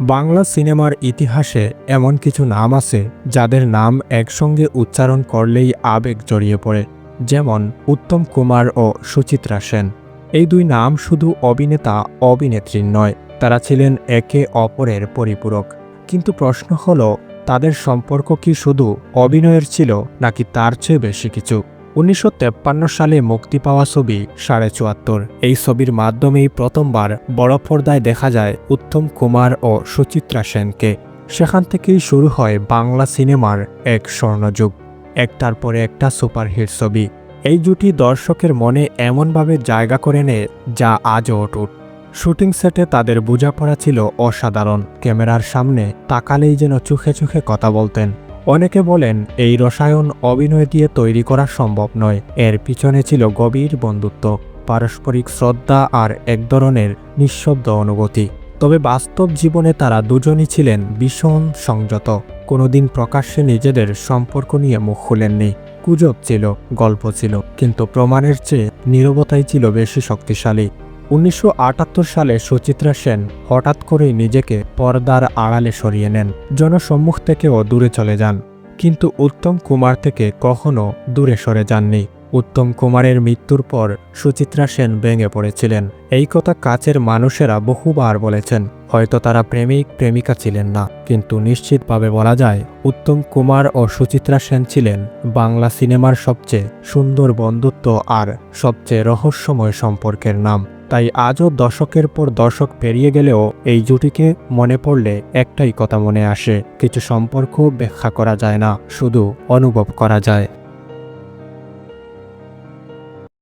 বাংলা সিনেমার ইতিহাসে এমন কিছু নাম আছে যাদের নাম একসঙ্গে উচ্চারণ করলেই আবেগ জড়িয়ে পড়ে, যেমন উত্তম কুমার ও সুচিত্রা সেন। এই দুই নাম শুধু অভিনেতা, অভিনেত্রীর নয়, তারা ছিলেন একে অপরের পরিপূরক। কিন্তু প্রশ্ন হল, তাদের সম্পর্ক কি শুধু অভিনয়ের ছিল নাকি তার চেয়ে বেশি কিছু? উনিশশো সালে মুক্তি পাওয়া ছবি সাড়ে চুয়াত্তর। এই ছবির মাধ্যমেই প্রথমবার বড় পর্দায় দেখা যায় উত্তম কুমার ও সুচিত্রা সেনকে। সেখান থেকেই শুরু হয় বাংলা সিনেমার এক স্বর্ণযুগ। একটার পরে একটা সুপারহিট ছবি। এই জুটি দর্শকের মনে এমনভাবে জায়গা করে নেয় যা আজও অটুট। শুটিং সেটে তাদের বোঝাপড়া ছিল অসাধারণ। ক্যামেরার সামনে তাকালেই যেন চোখে চোখে কথা বলতেন। অনেকে বলেন, এই রসায়ন অভিনয় দিয়ে তৈরি করা সম্ভব নয়। এর পিছনে ছিল গভীর বন্ধুত্ব, পারস্পরিক শ্রদ্ধা আর এক ধরনের নিঃশব্দ অনুভূতি। তবে বাস্তব জীবনে তারা দুজনই ছিলেন ভীষণ সংযত। কোনোদিন প্রকাশ্যে নিজেদের সম্পর্ক নিয়ে মুখ খুলেননি। গুজব ছিল, গল্প ছিল, কিন্তু প্রমাণের চেয়ে নীরবতাই ছিল বেশি শক্তিশালী। উনিশশো আটাত্তর সালে সুচিত্রা সেন হঠাৎ করেই নিজেকে পর্দার আড়ালে সরিয়ে নেন। জনসম্মুখ থেকেও দূরে চলে যান। কিন্তু উত্তম কুমার থেকে কখনো দূরে সরে যাননি। উত্তম কুমারের মৃত্যুর পর সুচিত্রা সেন ভেঙে পড়েছিলেন। এই কথা কাছের মানুষেরা বহুবার বলেছেন, হয়তো তারা প্রেমিক, প্রেমিকা ছিলেন না। কিন্তু নিশ্চিতভাবে বলা যায়, উত্তম কুমার ও সুচিত্রা সেন ছিলেন বাংলা সিনেমার সবচেয়ে সুন্দর বন্ধুত্ব আর সবচেয়ে রহস্যময় সম্পর্কের নাম। তাই আজও দশকের পর দশক পেরিয়ে গেলেও এই জুটিকে মনে পড়লে একটাই কথা মনে আসে, কিছু সম্পর্ক ব্যাখ্যা করা যায় না, শুধু অনুভব করা যায়।